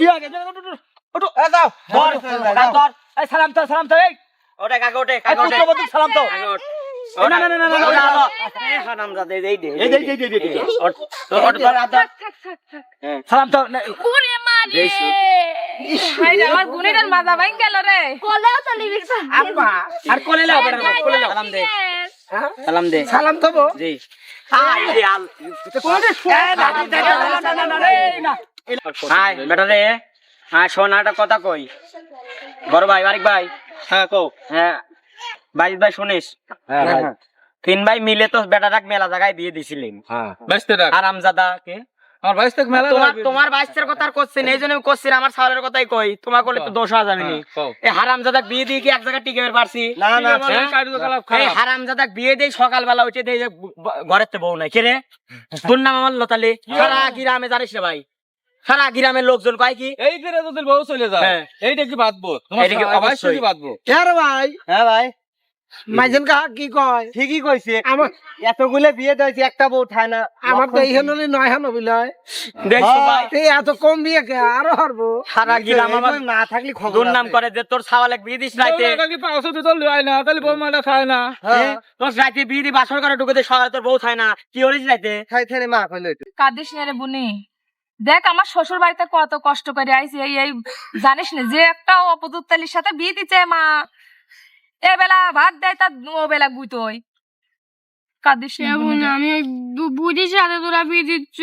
বিয়ে গেছে ওঠো, ওঠো, ওঠো। এ দাও ধর, ধর। এই সালাম তো সালাম তো এই ওটা কাকে পুত্রবধূ সালাম তো না, না, না, না, না, না, ওটা না, আলো। না। এ হারামজাদা, এই এই দে, এই দে, এই দে, এই দে। ওঠ, ওঠ, ধর, হাত ধর। সালাম তো ওরে মারে ভাই আমার গুণের মাজা ভাঙ গেল রে কলেও তো লিবি আব্বা আর কোলে লাও বেটা কোলে লাও সালাম দে সালাম দে সালাম দেবো জি হাই রে আল হাই বেটা রে হ্যাঁ শোন একটা কথা কই। বড় ভাই বারিক ভাই। হ্যাঁ কও। হ্যাঁ বাইশ ভাই শুনিস? হ্যাঁ তিন ভাই মিলে তো বেটাটাক মেলা জায়গায় বিয়ে দিছিলেন। হ্যাঁ। আরামজাদা কে আমার বাইশ থেকে মেলা তোমার তোমার বাইশের কথা আর করছেন এই জন্য আমি আমার সালের কথাই কই। তোমার করলে তো দোষ হওয়া যাবে নি। হ্যাঁ, এই হারামজাদাক বিয়ে দিয়ে কি এক জায়গায় টিকে পারছি? না না কাইরো কালাপ এই হারামজাদাক বিয়ে দেই সকালবেলা উঠে দেই যে ঘরের তো বউ নাই। কে রে? তোর নাম আমার লতালি। সারা গ্রামে জানিস রে ভাই। সারা গ্রামের লোকজন কয় কি? এই ফিরে তোদের বউ চলে যায় হ্যাঁ। এইটা কি বাঁধবো তোমার কি অবশ্যই। বাঁধবো রে ভাই? হ্যাঁ ভাই। মাইজেন কাহা কি কয়? ঠিকই কইছে। আমার এতগুলো বিয়ে দিয়েছি একটা বউ ঠায় না। আমার তো এই হনলি নয় হন বিলয়। দেখছ ভাই। এই এত কম বিয়ে কে? আরও হারবো। সারা গ্রাম আমার না থাকলে খবর দুর্নাম করে যে তোর ছাওয়ালেক বিয়ে দিস রাইতে। বউটা কি পাঁচশো দিতে লয় না তাহলে বৌমাটা খায় না। হ্যাঁ? তোর রাইতে বিয়ে দি বাসর করে ঢুকে দে সকালে তোর বউ থায় না। কি হলিস রাইতে? খাই মা কইলো একটু। কাঁদিস না রে বুনি। দেখ আমার শ্বশুর বাড়িতে কত কষ্ট করে আইছি এই এই জানিস না যে একটা অপদুত্তালির সাথে বিয়ে দিচ্ছে মা এ বেলা ভাত দেয় তার ও বেলা গুতোই কাঁদিস আমি বুড়ির সাথে তোরা বিয়ে দিচ্ছ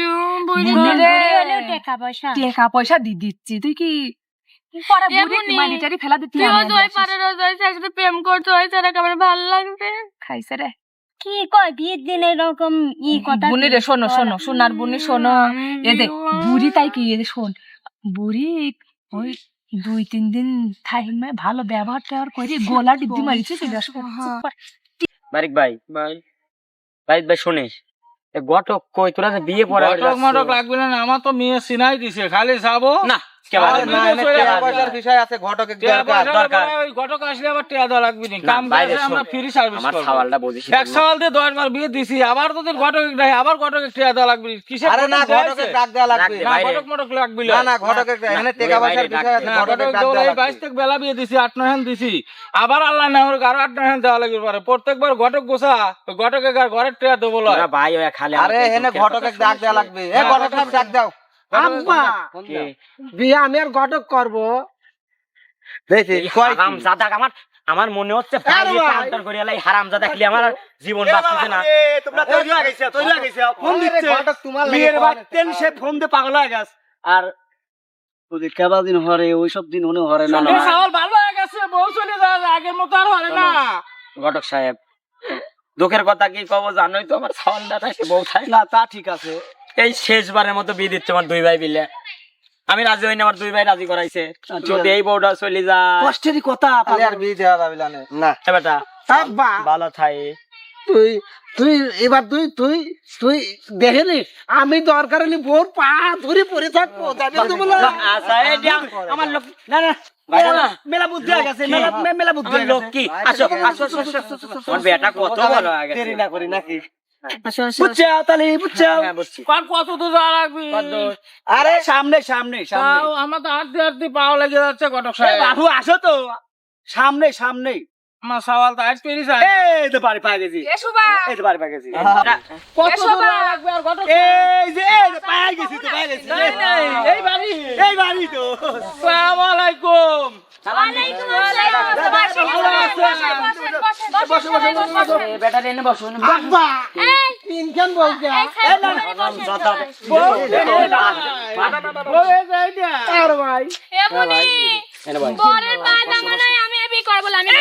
টাকা পয়সা। টাকা পয়সা দিয়ে দিচ্ছি তুই কি প্রেম করতে ওই ছেলেকে আমার ভালো লাগবে? খাইছে রে। কি কয় বিয়ের দিন এরকম ই কথা বুনি রে শোনো শোনো সোনার বুনি শোনো। এ দেখ বুড়ি তাই কি এ শোন। বুড়ি ওই দুই তিন দিন থাইমে ভালো ব্যবহার ট্যাবহার করে গোলা ডিব্দি মারিছে বারিক ভাই ভাই। বারিক ভাই শুনিস? এ গটক কই তোরা বিয়ে পড়া ঘটক মটক লাগবে না আমার তো মেয়ে সিনাই দিছে খালি যাব। না আবার তোদের ঘটক নাই আবার ঘটক টাকা দেওয়া লাগবে কিসের না ঘটক দেয়া ঘটকের আছে? ডাক দেওয়া লাগবে। না ঘটক মটক লাগবে না না ঘটকের এখানে টাকা পয়সার বিষয় আছে দে। না, ঘটকের ঘটক ডাক দেওয়া দেওয়া এই থেকে বেলা বিয়ে দিছি আট নয় দিছি। আবার আল্লাহ না আরও আট নয় দেওয়া লাগবে পারে। প্রত্যেকবার ঘটক গোসা ওই ঘটকে ঘরের টেয়া দেবো। ভাই খালি আরে এখানে ঘটকের ডাক দেওয়া লাগবে। এ ঘটকের ঘটকের ডাক দাও। আব্বা! ঘটক করব। আমার আমার মনে হচ্ছে ভাই আরে এটা ভাই। অন্তর করে লাই হারামজাদা খেলে আমার জীবন বাঁচতেছে না। তোমরা তৈরি হয়ে গেছো, তৈরি হয়ে গেছো। ফোন দিচ্ছে। ঘটক তোমার বিয়ের লাগে সে ফোন দিয়ে পাগল হয়ে গেছে। আর ওদের কেবা দিন হরে ওইসব দিন মনে হরে না এই ভালো হয়ে গেছে, বউ চলে যায়, আগের মতো আর হয় না। ঘটক সাহেব দুঃখের কথা কি কব জানোই তো আমার সাওয়ালটা থাকে বউ থাকে না তা ঠিক আছে। এই শেষবারের মতো বিয়ে দিচ্ছে আমার দুই ভাই মিলে। আমি রাজি হইনি আমার দুই ভাই রাজি করাইছে। যদি এই বউটা চলে যায়। কষ্টেরই কথা তাহলে আর বিয়ে দেওয়া যাবে না না। এ বেটা আব্বা ভালো থাই। তুই তুই এবার তুই তুই তুই দেখে নি। আমি দরকার হলে বোর পা ধরে পড়ে থাকব তো বলে। আচ্ছা আমার লোক না না মেলা মেলা বুদ্ধি গেছে মেলা বুদ্ধি লোক কি? আসো আসো আসো, আসো, আসো, আসো। আমার বেটা কত ভালো গেছে। দেরি না করি নাকি? বুঝছ হ্যাঁ দূর আরে সামনে সামনে সামনে। আমার তো লেগে যাচ্ছে ঘটক সাহেব। বাবু আসো তো। সামনে সামনে। আমার সওয়াল তো আজ পেরিস এই তো পারি পাই গেছি এসো বা এই তো পারি পাই গেছি কত বা। লাগবে আর ঘটক এই যে এই যে পাই গেছি তো পাই গেছি নাই, নাই, এই বাড়ি এই বাড়ি তো আসসালামু আলাইকুম ওয়ালাইকুম আসসালাম বসে, বসে, বসে, বসে, বসে, বসে, বসে। বেটা রেনে বসুন আব্বা তিনখান বলছে আর ভাই এ বুনি এনে ভাই আমি এবি করব আমি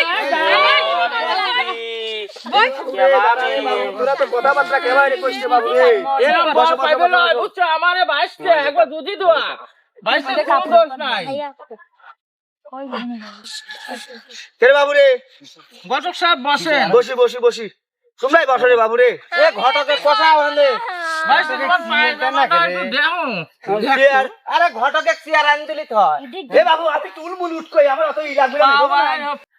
এরা বস পাইবে না বুঝছ আমারে বাইশটা একবার দুধি দোয়া। বাইশটা কম দোষ নাই। সাহেব বসেন। বসি বসি বসি। তোমরাই বসো রে বাবু রে এ হলে আরে ঘটকের চেয়ার আনি দিলি তো হয় এ বাবু আপনি তুল মুল উঠ কই আমার অত ই লাগবে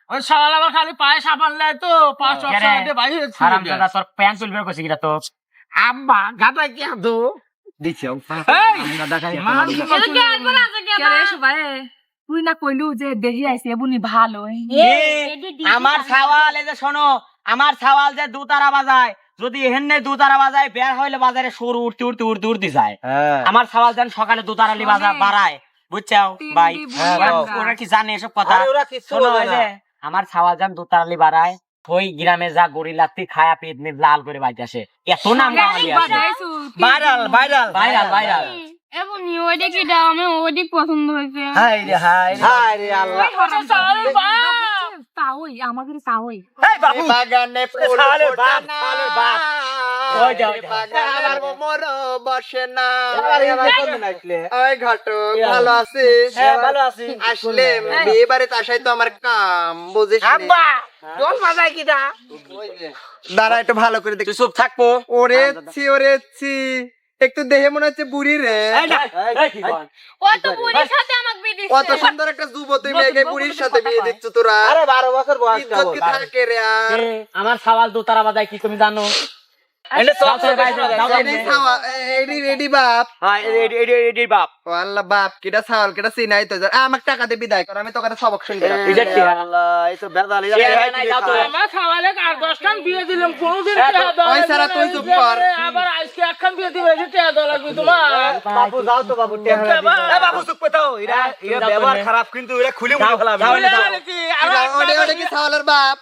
ওই আবার খালি পায়ে সাবান লাই তো কে বাইরে হারামজাদা তোর প্যান্ট চুল বের করছিস কিরা তো আব্বা গাদা কি আদো দিছো আসব না আজকে কে রে সবাই তুই না কইলু যে দেহি আইছে বুনি ভালো আমার সাওয়াল এই যে শোনো আমার সাওয়াল যে দুতারা বাজায় যদি এহেনে দুতারা বাজায় বের হইলে বাজারে সরু উঠতে উঠতে উঠতে উঠতে যায়। হ্যাঁ। আমার সাওয়াল যেন সকালে দুতারালি বাজা বাড়ায়। বুঝছ ভাই ওরা- কি জানে এসব কথা? আমার সাওয়াল যেন দুতারালি বাড়ায় ওই গ্রামে যা খায়া পেট নিয়ে লাল করে বাইতে আসে। এত নাম ভাইরাল ভাইরাল। Viral viral. এবং ওইটা কি দাও আমি ওইটি পছন্দ হয়েছে। হাই রে হাই হাই রে আল্লাহ তাওই আমাদের তাওই এই বাবু! বাগানে ফুল বাপ, বাপ। ওই যা, ওই যা। বসে না। আরে ভাই কোন দিন আসলে ওই ঘটক ভালো আছিস? হ্যাঁ ভালো আছি। আসলে বিয়ে বাড়িতে আসাই তো আমার কাম বুঝিস দাঁড়া একটু ভালো করে দেখ। তুই চুপ থাকব ওরে ছি ওরে ছি একটু দেহে মনে হচ্ছে বুড়ি রে। এই না, এই কি কর? ও তো বুড়ির সাথে আমাকে বিয়ে দিচ্ছে। কত সুন্দর একটা যুবতী মেয়েকে বুড়ির সাথে বিয়ে দিচ্ছ তোরা। আরে 12 বছর বয়স থাকে রে আমার সওয়াল দুতারা বাজায় কি তুমি জানো? হ্যাঁ টাকা বিদায় কর আমি সবক শুনতে খারাপ কিন্তু খুলে ছাওয়ালের বাপ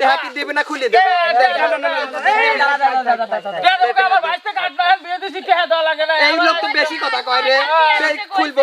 হ্যাপি কি দিবে না খুলে দেবে। এই লোক তো বেশি কথা কয় রে। সেই খুলবো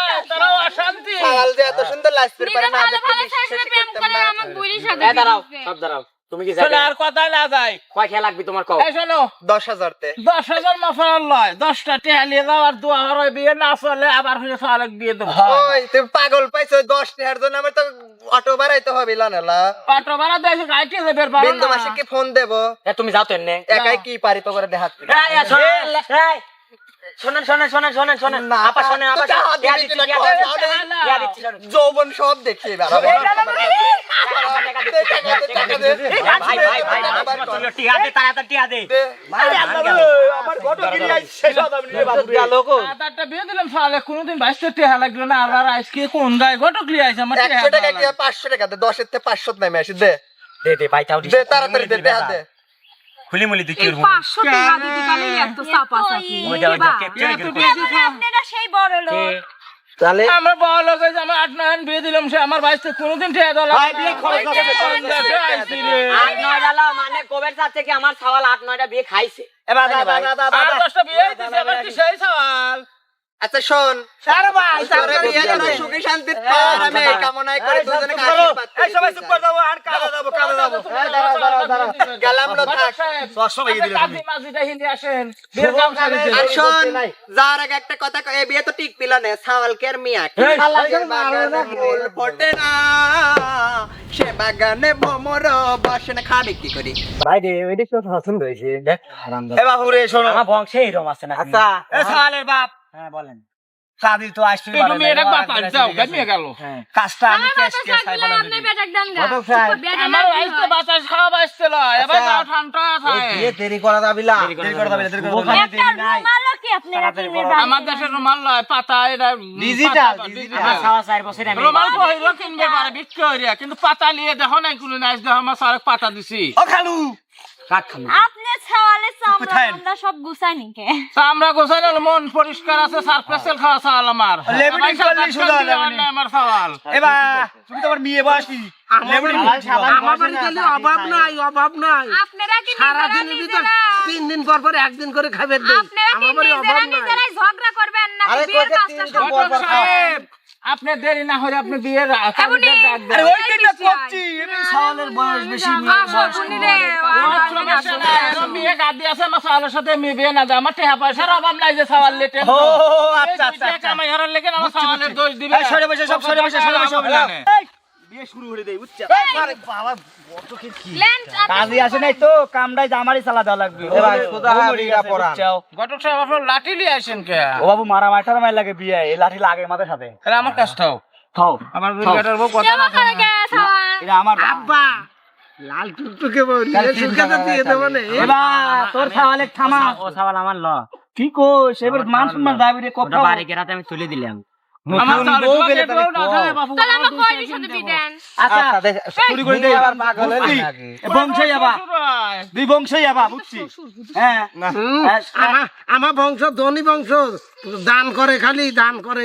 যে এত সুন্দর পারে না বিশ্বাস করতাম না। সাথে এ দাঁড়াও সব দাঁড়াও। তুমি কি যাবে আর কথাই না যায়। কয় খেয়া লাগবে তোমার কও? এই শোনো, দশ হাজার তে। দশ হাজার মশাল লয়, দশটা টেহা নিয়ে যাও, আর দোয়া হয় বিয়ে না চলে, আবার ফিরে সওয়ালেক বিয়ে দেবো। ওই তুমি পাগল পাইছো দশ টাকার জন্য আমার তো অটো হবে লানেলা অটো ভাড়া দেয়, গাড়িতে দেবে, পারো বিন্দু মাসে কি ফোন দেবো। এ তুমি যাও তো এনে একাই কি পারি তো করে এই, এই, শোনেন, শোনেন শোনেন শোনেন শোনেন। আপা শোনেন আপা। যৌবন সব দেখি কোনোদিন টেহা লাগল না, আবার আজকে কোন গায়ে ঘটক লিয়ে আইছে, আমার। পাঁচশো টাকা দে দশের থেকে পাঁচশো নেমে আসি দে। দে দে ভাই তাও দে তাড়াতাড়ি দে দে খুলি মুলি দিতে এই 500 টাকা দিতে গেলে এত চাপা চাপি ওই যা ওই যা ক্যাপ্টেন এত বেশি খাও। আপনারা সেই বড় লোক। তাহলে আমার বড় লোক হয়েছে, আমার আট নয় বিয়ে দিলাম সে আমার বাইশটা কোনোদিন টেহা দেওয়া ভাই, বিয়ে খরচ? আট নয় ডালা মানে কোবের সাথে কি আমার সওয়াল আট নয়টা বিয়ে খাইছে? এবার দাদা দাদা আর দশটা বিয়ে দিছে, আবার কি সেই সওয়াল? আচ্ছা শোন। আরে ভাই তোরে বিয়ে যেন সুখী শান্তির পার আমি কামনাই করি দুজনে এই সবাই চুপ করে দাও আর কাজে যাব কাজে যাব গেলাম না থাক দশশো ভাই দিলে কাজী মাঝিটা হিন্দে আসেন, বিয়ের কাম সারিছে। আর শোন যার আগে একটা কথা এই বিয়ে তো টিক পিল না সাওয়ালকের মিয়া? কি। ফুল ফোটে না। সে বাগানে করি? ভাই রে ওইটা তো পছন্দ হয়েছে। দেখ এ বাবু রে শোনো। আমার বংশে এরকম আছে না আচ্ছা এ বাপ। হ্যাঁ বলেন। তো আসতে বাতাস দাও, গামিয়ে গেল। কাজটা আমি আমার বাতাস খাওয়া এবার আচ্ছা। যাও ঠান্ডা থাকে। দেরি করা যাবে না। দেরি করা যাবে না। দেরি করা যাবে না। একটা কি আপনারা কিনে দেন? আমার দেশের রুমাল লয় পাতা এটা Digital, পাতা- digital। আমার সাওয়া চার বছর আমি রুমাল কহিল কিনবে পারে বিক্রি হইয়া। কিন্তু পাতা নিয়ে দেখো নাই কোনো নাইস দেখো আমার সারেক পাতা দিছি। ও খালু। আপনি ছাওয়ালে চামড়া কোথায়? আমরা সব গুছাই নিকে আমরা গোছাই নিলাম, মন পরিষ্কার আছে সারপ্রেসেল খাওয়া চাল আমার। লেমনি করলি শুধু খান দিলে লেমনি। আর নাই আমার সওয়াল। এবার তুমি তো মেয়ে বয়সী আমার বাড়িতে অভাব নাই অভাব নাই আপনারা কি সারাদিনের ভিতর তিন দিন পর পর একদিন করে খাবেন আপনারা কি নিজেরা নিজেরাই ঝগড়া করবেন না আরে বিয়ের কইছে কাজটা পর পর ঘটক সাহেব আপনি দেরি না হলে আপনি বিয়ের আরে করছি। এমনি বয়স বেশি বয়স মেয়ে গাদি আছে, আমার সাথে মেয়ে বিয়ে না দেয়। আমার টাকা পয়সার অভাব নাই যে সাওয়াল লেটে। ও আচ্ছা আচ্ছা আচ্ছা। কামাই হারার লেগে আমার সাওয়ালের দোষ দিবে। সরে বসে সব সরে বসে সরে বসে। এই, বিয়ে শুরু করে দেই বুঝছ? আরে বাবা কি লেন্স কাজে আসে নাই তো কামড়াই জামারই চালা দেওয়া লাগবে। এ ভাই, সোজা হয়ে বিড়া সাহেব আপনার লাঠি লিয়ে আসেন কে? ও বাবু মারা মাই লাগে বিয়ে এই লাঠি লাগে মাথার সাথে। আরে আমার কাজটাও থাও। আমার বিয়েটার বউ কথা না এটা আমার আব্বা লাল টুকটুকে বলি সুলকাতে দিয়ে দেবো না। এবার তোর সাওয়ালে থামা। ও সাওয়াল আমার ল। কি কইস? এবার মান সম্মান দাবি রে বাড়ি কেরাতে আমি তুলে দিলাম। আমার বংশ ধনী বংশ দান করে খালি দান করে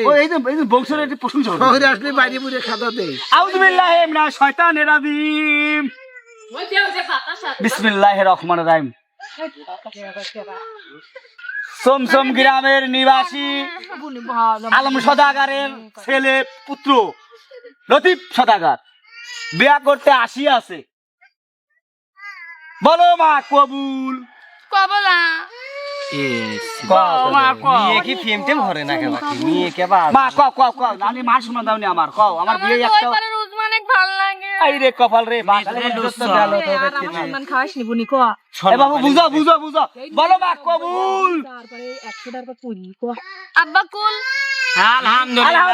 বংশের একটি প্রশংসা আসলে বাইরে বুড়ে খাতা দেয় আউযু বিল্লাহি মিনাশ শয়তানির রাজিম বিসমিল্লাহির রহমানির রহিম। সোমসোম গ্রামের নিবাসী আলম সদাগারের ছেলে পুত্র লতিফ সদাগার। বিয়া করতে আসি আছে বলো মা কবুল। কবলা। মা কও। কও কও। আমি মান শোনা দাওনি আমার কও। আমার বিয়ে একটা অনেক ভালো লাগে। আই রে কপাল রে বাসালে সম্মান খাওয়াস নি বুনি কো বাবু বুঝো বুঝো বুঝো। বলো মা কবুল। তারপরে একশো টাকা পুরি কো আব্বা কুল। আলহামদুলিল্লাহ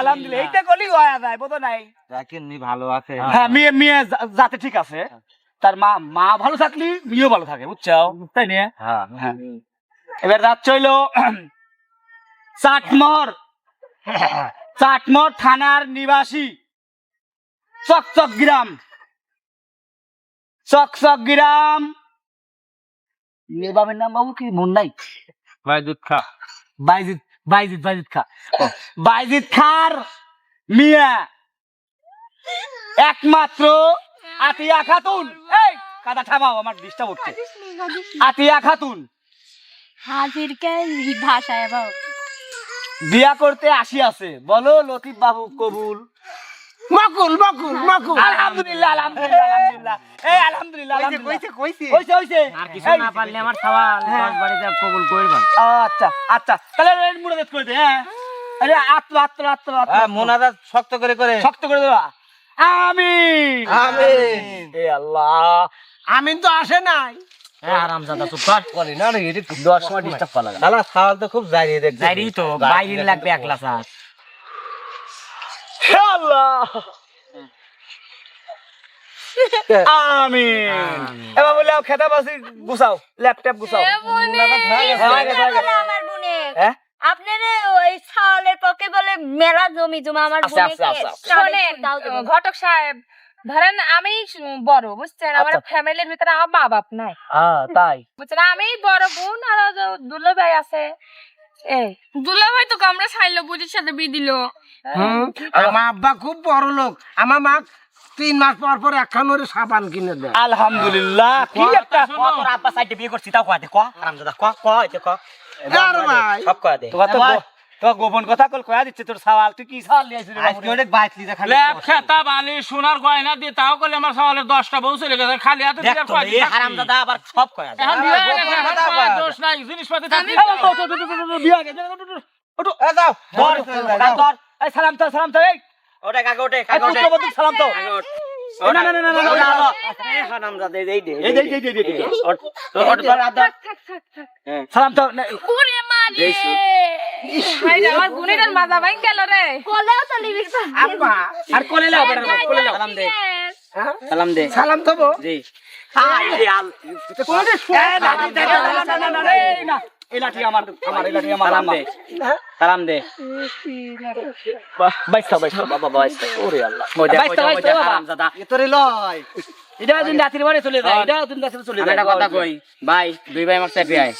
আলহামদুলিল্লাহ এইটা গলি হয়ে যায় বোধ নাই। দেখেন নি ভালো আছে। হ্যাঁ মেয়ে মেয়ে যাতে ঠিক আছে। তার মা মা ভালো থাকলি মেয়েও ভালো থাকে বুঝছ তাই নিয়ে হ্যাঁ। হ্যাঁ। এবার রাত চইল চাটমোহর চাটমোহর থানার নিবাসী। চকচক গ্রাম। চকচক গ্রাম। মেয়ে বাবার নাম বাবু কি? মন নাই? ভাই দুধ খা। বাইজিদ বাইজিদ বাইজিদ খা। ও, বাইজিদ খার মিয়া। একমাত্র আতিয়া খাতুন। এই কাদা থামাও আমার ডিস্টার্ব হচ্ছে। আতিয়া খাতুন। হাজির কে ভাষায় বাবু? বিয়া করতে আসি আছে। বলো লতিফ বাবু কবুল। মকুল মকুল মকুল। আলহামদুলিল্লাহ আলহামদুলিল্লাহ আলহামদুলিল্লাহ। এই আলহামদুলিল্লাহ আলহামদুলিল্লাহ। কইছে হইছে হইছে আর কিছু না পারলে আমার সওয়াল হ্যাঁ। দশ বাড়িতে কবুল করবেন আচ্ছা আচ্ছা। তাহলে রেড মুড়ে দেখ করে দে হ্যাঁ। আরে আত্ম আত্ম আত্ম আত্ম। মোনাদা শক্ত করে করে। শক্ত করে দেবা। আমিন। আমিন। এ আল্লাহ আমিন তো আসে নাই। হ্যাঁ আরাম দাদা চুপ কর। করি না রে এটা দশ সময় ডিস্টার্ব করা লাগে। শালা সাওয়াল তো খুব জারি দেখতে যাইরি তো বাইরে লাগবে এক গ্লাস আর হে আল্লাহ আমিন এবার বলে খেতা বাসি গুছাও ল্যাপটপ গুছাও। গেছে, গেছে। আমার বোনে। হ্যাঁ? আপনার ওই ছাওয়ালের পক্ষে বলে মেলা জমি জমা আমার আচ্ছা, বোনে আচ্ছা, আচ্ছা, আচ্ছা। শোনেন ঘটক সাহেব ধরেন আমি বড় বুঝছেন? আমার আচ্ছা। ফ্যামিলির ভিতরে আমার মা বাপ নাই। হ্যাঁ তাই। বুঝছেন? আমি বড় বোন আর দুলো ভাই আছে। দুলা ভাই তো কামরা সাইলো বুঝির সাথে বিয়ে দিল। হুম, আমার আব্বা খুব বড় লোক। আমার মা তিন মাস পর পর একখান করে সাবান কিনে দেয়। আলহামদুলিল্লাহ কি একটা তোর আব্বা সাইডে বিয়ে করছি তাও কয়াতে ক আরাম দাদা ক ক দে ক আর ভাই। সব কয়াতে তোরা তো গোপন কথা কল কয়া দিচ্ছে তোর সওয়াল। তুই কি সওয়াল নিয়ে আজকে অনেক বাইতলি দেখা ল্যাব খেতা বালি সোনার গয়না দিয়ে তাও করলে আমার সওয়ালের দশটা বউ চলে গেছে খালি হাতে দিয়ে তো এই থাকবি? হারাম দাদা আবার সব এখন বিয়ে এখন কয় কয়। দোষ নাই জিনিসপাতি থাকবি বিয়া গেছে ওটো এ দাও ধর ধর এই সালাম তো সালাম তো এই। ওটা কাকে ওঠে কাকে সালাম তো। না না না না না, না, না, না। এই দে এই দে এই দে এই দে, এই দে ওঠ, ওঠ, ধর, হাত ধর। সালাম তো না, পুরে ভাই আমার বোনের মাজা ভাই গেল রে কলেও তো লিবি আব্বা আর কোলে লাও বেটা কোলে লাও সালাম দে সালাম দে সালাম তো জি আই রে আল এই লাঠি দে, না, না, না, না, না, না, এই লাঠি আমার আমার এই লাঠি আমার সালাম দে। সালাম দে। বাহ, বাইশটা, বাইশটা, বাবা, বাইশটা। ওরে আল্লাহ। মজা মজা বাইশটা, মজা বাবা। হারাম দাদা এ তোরে লয়। এটাও দিন রাতের বারে চলে যায় এটাও দিন রাতের চলে আমি যায়। একটা কথা কই। ভাই দুই ভাই আমার চাপে আয়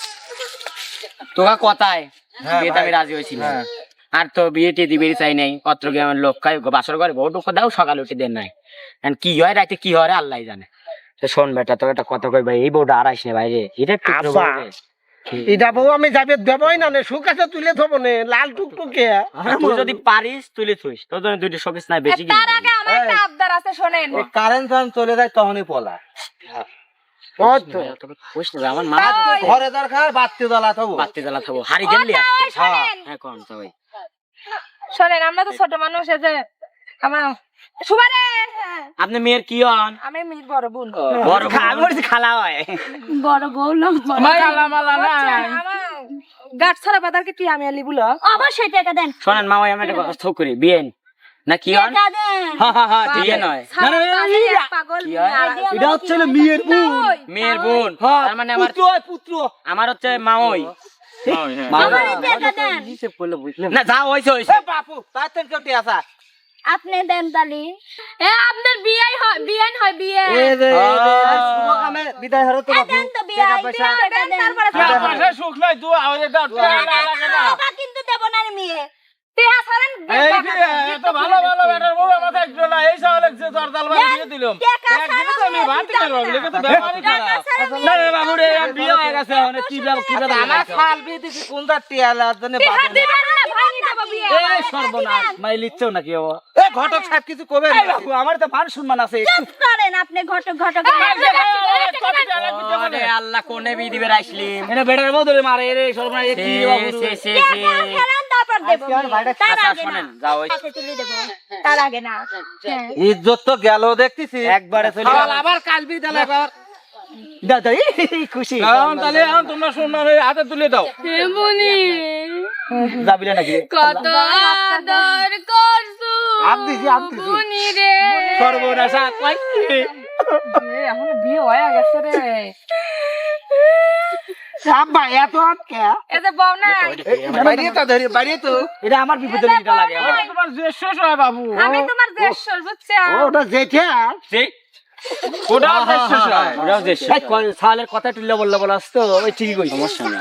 তোকা কথায় বিয়েতে আমি রাজি হয়েছিল আর তো বিয়েতে দিবে চাই নাই অত্র গ্রামের লোক খাই বাসর ঘরে বউ টুকু দাও সকালে উঠে দেন নাই। কি হয় রাতে কি হয় আল্লাহ জানে। শোন বেটা তোকে একটা কথা কই ভাই এই বউটা আড়াইশ নে ভাই রে। এটা। এটা বউ আমি যাবে দেবই না সুখ আছে তুলে থবো নে লাল টুকটুকে। তুই যদি পারিস তুলে থইস তোর জন্য দুইটা শোকেস নাই বেশি তার আগে আমার একটা আবদার আছে শোনেন। কারেন্ট চলে যায় তখনই পলা। আমার মা ওই, ঘরে দরকার বাত্তি জ্বালা থবো বাতি জ্বালা থাকব হারি গেলি শোনেন। হ্যাঁ কোন তো শোনেন আমরা তো ছোট মানুষ যে আমার সুমারে আপনি মেয়ের কি হন আমি মির বড় বোন বড় আমি বলছি খালা হয় বড় বউ না মালা মালা না আচ্ছা, গাছ ছাড়া বাদার কি তুই আমি আলি বলো অবশ্যই টাকা দেন শোনেন মামাই আমি একটা কথা করি বিয়েন না কি হন হ্যাঁ হ্যাঁ হ্যাঁ বিয়ে নয় পাগল এক পাগল এটা হচ্ছে মেয়ের ওই, মেয়ের বোন তার মানে আমার পুত্র আমার হচ্ছে মাওই আমারে টাকা দেন না যা হইছে হইছে বাপু কেউ আসা আপনি দেন তালি। এ আপনার বিয়ে হয় বিয়ে হয় বিয়ে। বিদায় হরো তো এ দেন তো বিয়ে দেন তারপরে টাকা পয়সা সুখ নাই তুই আরে দাও টাকা না। কিন্তু দেব না মেয়ে। টিহা ছাড়েন এই এত ভালো ভালো বেটার বউ আমার একজন না এই সালে যে দরদাল বাড়ি দিয়ে দিলাম। একদিনে তো আমি ভাত খাব লিখে তো ব্যাপারই খারাপ না রে বাবু রে আর বিয়ে হয়ে গেছে মানে কি ব্যাপার কি ব্যাপার আমার ফাল বিয়ে দিছি কোন দার টিয়ালার জন্য দিবেন না। দেব বিয়ে। এই সর্বনাশ মাই নাকি ও এ ঘটক সাহেব কিছু কবে আমার তো মান সম্মান আছে। চুপ করেন আপনি ঘটক ঘটক। আরে আল্লাহ কোনে বিয়ে দিবে রাইসলিম এটা বেটার বউ ধরে মারে রে সর্বনাশ এ কি বাবু সে সে সে। ফেরান তারপর দেব। তার আচ্ছা আগে না। শুনেন যাও ওই হাতে তুলে দেব। তার আগে না। হ্যাঁ। ইজ্জত তো গেল দেখতেছি। একবারে চলে আবার কাল বিদায় লাগর দাদা খুশি। এখন তাহলে তোমরা শুনো হাতে তুলে দাও। যাবিলে নাকি কত আদর করছু হাত দিছি হাত দিছি বুনি রে সর্বনাশা কই? এখন বিয়ে হয়ে গেছে রে। আব্বা এত আটকে? এই যে না। বাইরে তো ধরি বাইরে তো। এটা আমার বিপদে লাগে। আমার তোমার শেষ হয় বাবু। আমি তোমার দেশ বুঝছ? ওটা জেঠে? সেই ওটা যে শেষ ওরাও যে সালের কথা তুললে বললে বলাস তো ওই ঠিকই কই? সমস্যা নেই।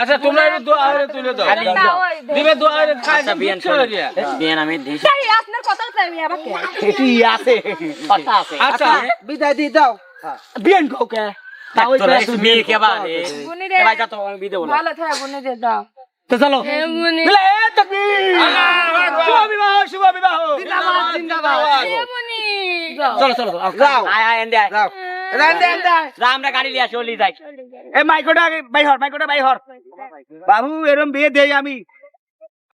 আচ্ছা তোমরা একটু দোয়া করে তুলে দাও। না, ওই দেশ। দিবে দোয়া করে খাই আচ্ছা বিয়ান বিয়ান আমি দিই আপনার কথা তো আমি আবার কে? এটি আছে। কথা আছে। আচ্ছা বিদায় দিয়ে দাও। বিয়ান কাউকে? তাও মেয়ে কে বারে বুনি রে ভাই যা তো আমি বিদে বলা ভালো থাকে বুনি রে দাও তো চলো। গাড়ি আসি যাই। এ মাইকোটা হর মাইকোটা বাই হর। বাবু এরম বিয়ে দেয় আমি।